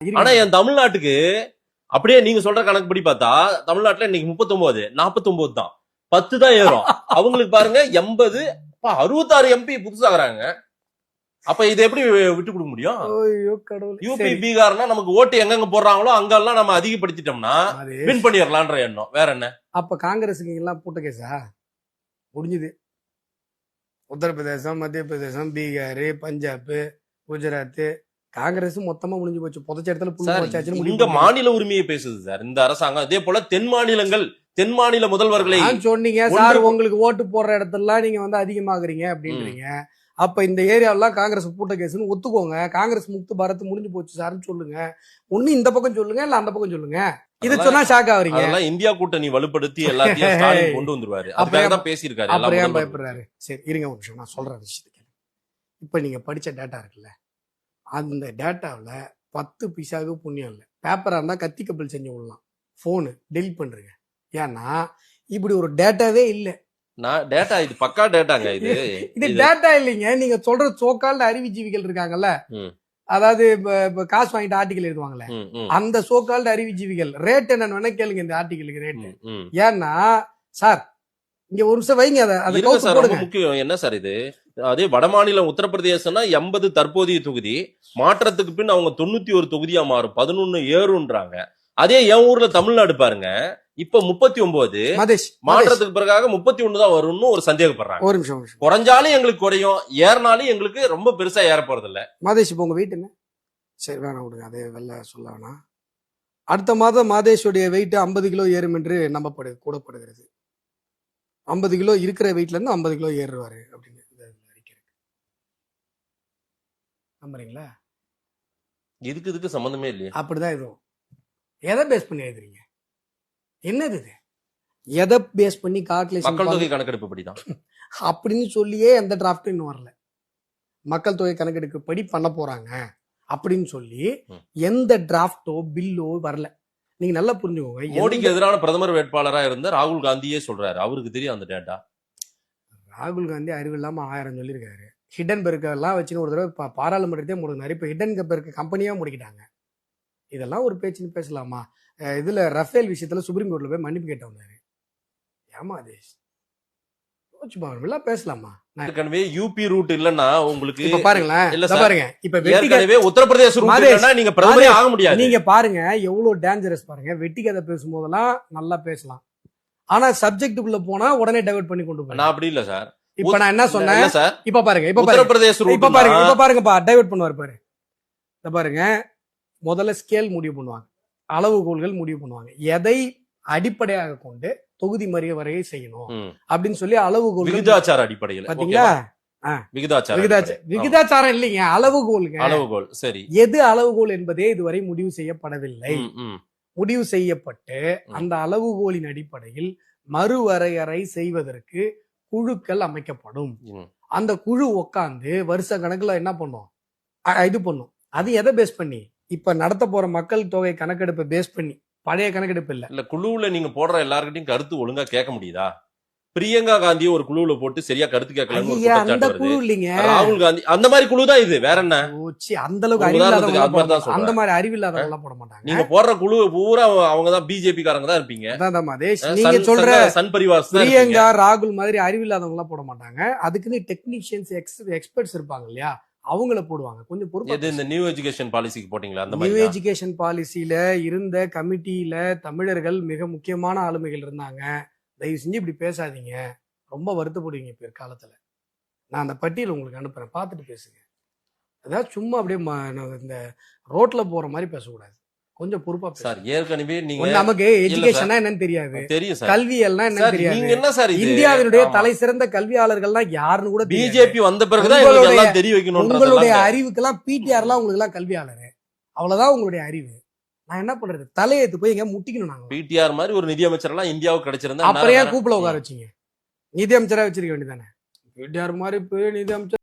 ஆனா என் தமிழ்நாட்டுக்கு அப்படியே நீங்க சொல்ற கணக்குப்படி பார்த்தா தமிழ்நாட்டுல இன்னைக்கு முப்பத்தொன்பது நாற்பத்தொன்பது தான். பத்து தான் ஏறும். அவங்களுக்கு பாருங்க எண்பது அறுபத்தாறு எம்பி புதுசாகிறாங்க. அப்ப இதை எப்படி விட்டு கொடுக்க முடியும்? யூபி பீகார்னா நமக்கு ஓட்டு எங்கெங்க போடுறாங்களோ அங்கெல்லாம் நம்ம அதிகப்படுத்திட்டோம்னா அது வின் பண்ணிடலான்ற எண்ணம். வேற என்ன? அப்ப காங்கிரஸுக்கு எல்லாம் பூட்ட கேஸா முடிஞ்சுது. உத்தரப்பிரதேசம் மத்திய பிரதேசம் பீகார் பஞ்சாப் குஜராத் காங்கிரஸ் மொத்தமா முடிஞ்சு போச்சு. புதைச்ச இடத்துல பண்ணிட்டாங்க. மாநில உரிமையை பேசுது சார். இந்த அரசாங்கம். அதே போல தென் மாநிலங்கள் தென் மாநில முதல்வர்களை சொன்னீங்க சார் உங்களுக்கு ஓட்டு போடுற இடத்துலலாம் நீங்க வந்து அதிகமாகறீங்க அப்படின்றீங்க. அப்ப இந்த ஏரியாவெல்லாம் காங்கிரஸ் பூட்ட கேஸ்னு ஒத்துக்கோங்க. காங்கிரஸ் முக்து பாரத் முடிஞ்சு போச்சு சார்னு சொல்லுங்க. ஒண்ணு இந்த பக்கம் சொல்லுங்க இல்ல அந்த பக்கம் சொல்லுங்க? இது சொன்னா ஷாக் ஆவறீங்க. இந்தியா கூட்டணி வலுப்படுத்தி எல்லாத்தையும் கொண்டு வந்துருவாரு. அதுக்காக தான் பேசியிருக்காரு அப்புறம். பயப்படுறாரு? சரி இருங்க ஒரு நிமிஷம். நான் சொல்ற விஷயத்துக்கு. இப்ப நீங்க படிச்ச டேட்டா இருக்குல்ல அந்த டேட்டாவில் பத்து பைசாவுக்கு புண்ணியம் இல்லை. பேப்பரா இருந்தா கத்தி கப்பல் செஞ்சு விடலாம். போனு டெலிட் பண்றீங்க. ஏன்னா இப்படி ஒரு டேட்டாவே இல்லை. நான் டேட்டா இது பக்கா டேட்டாங்க இது. இது டேட்டா இல்லைங்க. நீங்க சொல்ற சோக்கால்டு அறிவுஜீவிகள் இருக்காங்கல்ல. அதாவது இப்ப காசு வாங்கிட்டு ம், ம், அந்த சோக்கால்டு அறிவுஜீவிகள் ரேட் என்னன்னு வேணா கேளுங்க இந்த ஆர்டிகலுக்கு ரேட். ஏன்னா சார் இங்க ஒரு நிமிஷம் வைங்க அதை முக்கியம். என்ன சார் இது? அதே வடமாநிலம் உத்தரப்பிரதேசம்னா எண்பது தற்போதைய தொகுதி. மாற்றத்துக்கு பின் அவங்க தொண்ணூத்தி ஒரு தொகுதியா மாறும். பதினொன்னு ஏறுன்றாங்க. அதே என் ஊர்ல தமிழ்நாடு பாருங்க. இப்ப முப்பத்தி ஒன்பது மாற்றத்துக்கு பிறகாக முப்பத்தி ஒண்ணு தான் வரும்னு ஒரு சந்தேகப்படுறாங்க. ஒரு நிமிஷம் குறைஞ்சாலும் எங்களுக்கு குறையும். ஏறினாலும் எங்களுக்கு ரொம்ப பெருசா ஏற போறது இல்ல. மாதேஷ் இப்போ உங்க என்ன? சரி வேணாம் விடுங்க. அதே வெளில சொல்ல வேணாம். அடுத்த மாதம் மாதேஷுடைய வெயிட் ஐம்பது கிலோ ஏறும் என்று நம்பப்படுது கூடப்படுகிறது ஐம்பது கிலோ இருக்கிற வெயிட்ல இருந்து ஐம்பது கிலோ ஏறுவாரு அப்படின்னு இந்த அறிக்கை இருக்கு. நம்புறீங்களா? இதுக்கு இதுக்கு சம்பந்தமே இல்லையே. அப்படிதான் இதுவும் எதை பேஸ் பண்ணி எழுதுறீங்க? என்னது இது? எதை பேஸ் பண்ணி மக்கள் தொகை கால்குலேஷன் கணக்கெடுப்பு படிதான் அப்படின்னு சொல்லியே எந்த டிராஃப்டும் இன்னும் வரல. மக்கள் தொகை கணக்கெடுப்பு படி பண்ண போறாங்க அப்படின்னு சொல்லி. எந்த டிராஃப்டோ பில்லோ வரல. நீங்க நல்லா புரிஞ்சுக்கோங்க. மோடிக்கு எதிரான பிரதமர் வேட்பாளரா இருந்த ராகுல் காந்தியே சொல்றாரு. அவருக்கு தெரியும் அந்த டேட்டா ராகுல் காந்தி அறிவு இல்லாம ஆயிரம் சொல்லியிருக்காரு. ஹிடன் எல்லாம் வச்சுன்னு ஒரு தடவை பா- பாராளுமன்றத்தையே முடுங்கினாரு இப்ப ஹிடன் பெருக்கு கம்பெனியா முடிக்கிட்டாங்க. இதெல்லாம் ஒரு பேச்சுன்னு பேசலாமா? இதுல ரஃபேல் விஷயத்துல சுப்ரீம் கோர்ட்ல போய் மன்னிப்பு கேட்ட வந்தாரு ஏமா தேஷ் பேசலாமா? நான் ஏற்கனவே யூபி ரூட் இல்லன்னா உங்களுக்கு இப்ப பாருங்களேன் இல்ல. பாருங்க. இப்ப ஏற்கனவே உத்தரப்பிரதேச ரூட் இல்லன்னா நீங்க பிரதமரே மாதேஷ், ஆக முடியாது. நீங்க பாருங்க எவ்வளவு டேஞ்சரஸ் பாருங்க. வெட்டி கதை பேசும்போதெல்லாம் நல்லா பேசலாம். ஆனா சப்ஜெக்ட்டுக்குள்ள போனா உடனே டைவர்ட் பண்ணி கொண்டு நான் அப்படி இல்ல சார் இப்ப நான் என்ன சொன்னேன்? இப்ப பாருங்க இப்ப உத்தரப்பிரதேச ரூட் இப்ப பாருங்க இப்ப பாருங்கப்பா டைவர்ட் பண்ணுவார் பாரு. இந்த பாருங்க முதல்ல ஸ்கேல் முடிவு பண்ணுவாங்க. அளவுகோல்கள் முடிவு பண்ணுவாங்க. எதை அடிப்படையாக கொண்டு தொகுதி மறிய வரையை செய்யணும் அப்படின்னு சொல்லி அளவுகோல்கள் விகிதாச்சார அடிப்படையில். பாத்தீங்களா? விகிதாச்சாரம் இல்லைங்க அளவுகோலுங்க. ஆமா. அளவுகோல் சரி. எது அளவுகோல் என்பதே இதுவரை முடிவு செய்யப்படவில்லை. முடிவு செய்யப்பட்டு அந்த அளவுகோலின் அடிப்படையில் மறுவரையறை செய்வதற்கு குழுக்கள் அமைக்கப்படும். அந்த குழு உக்காந்து வருஷ கணக்குல என்ன பண்ணும்? இது பண்ணும். அது எதை பேஸ் பண்ணி? இப்ப நடத்த போற மக்கள் தொகை கணக்கெடுப்பை பேஸ் பண்ணி பழைய கணக்கெடுப்பு இல்ல. இல்ல குழுவுல நீங்க போடுற எல்லார்கிட்டயும் கருத்து ஒழுங்கா கேட்க முடியுதா? பிரியங்கா காந்தியை ஒரு குழுவுல போட்டு சரியா கருத்து இல்லைங்க. ராகுல் காந்தி அந்த மாதிரி குழு தான் இது வேற என்ன? அந்த அளவுக்கு அந்த. மாதிரி அறிவில்லாதவங்க எல்லாம் போட மாட்டாங்க. நீங்க போடுற குழு பூரா அவங்க தான் பிஜேபி காரங்க தான் இருப்பீங்க. நீங்க சொல்ற சன் இருப்பீங்க. பிரியங்கா ராகுல் மாதிரி அறிவில்லாதவங்க எல்லாம் போட மாட்டாங்க. அதுக்குன்னு டெக்னீஷியன்ஸ் எக்ஸ்பர்ட்ஸ் இருப்பாங்க இல்லையா? அவங்கள போடுவாங்க. கொஞ்சம் பொறுப்பு இந்த நியூ எஜுகேஷன் பாலிசிக்கு போட்டீங்களா? அந்த நியூ எஜுகேஷன் பாலிசியில இருந்த கமிட்டியில தமிழர்கள் மிக முக்கியமான ஆளுமைகள் இருந்தாங்க. தயவு செஞ்சு இப்படி பேசாதீங்க. ரொம்ப வருத்தப்படுவீங்க பிற்காலத்துல நான் அந்த பட்டியல் உங்களுக்கு அனுப்புறேன். பார்த்துட்டு பேசுங்க. அதாவது சும்மா அப்படியே இந்த ரோட்ல போற மாதிரி பேசக்கூடாது. கொஞ்சம் பொறுப்பா சார் ஏற்கனவே நீங்க நமக்கு எஜுகேஷனா என்னன்னு தெரியாது. தெரியும் சார். என்னன்னு சார் நீங்க தெரியாது என்ன சார் இந்தியாவினுடைய. தலை சிறந்த கல்வியாளர்கள்லாம் யாருன்னு கூட. பிஜேபி வந்த எங்களுக்கு உங்களுடைய- எல்லாம் தெரிய உங்களுடைய வைக்கணும்ன்றது அறிவுக்கெல்லாம் பிடிஆர்லாம் உங்களுக்கு எல்லாம் கல்வியாளர். அவ்வளவுதான் உங்களுடைய அறிவு. நான் என்ன பண்றது? தலையெழுத்து போய் எங்க முட்டிக்கணும் நாங்க. பிடிஆர் மாதிரி ஒரு நிதியமைச்சர் எல்லாம் இந்தியாவுக்கு கிடைச்சிருந்தா அப்புறம் ஏன் கூப்பிட உட்கார வச்சீங்க? நிதி அமைச்சரா வச்சிருக்க வேண்டியதானே பிடிஆர் மாதிரி போய் நிதி அமைச்சர்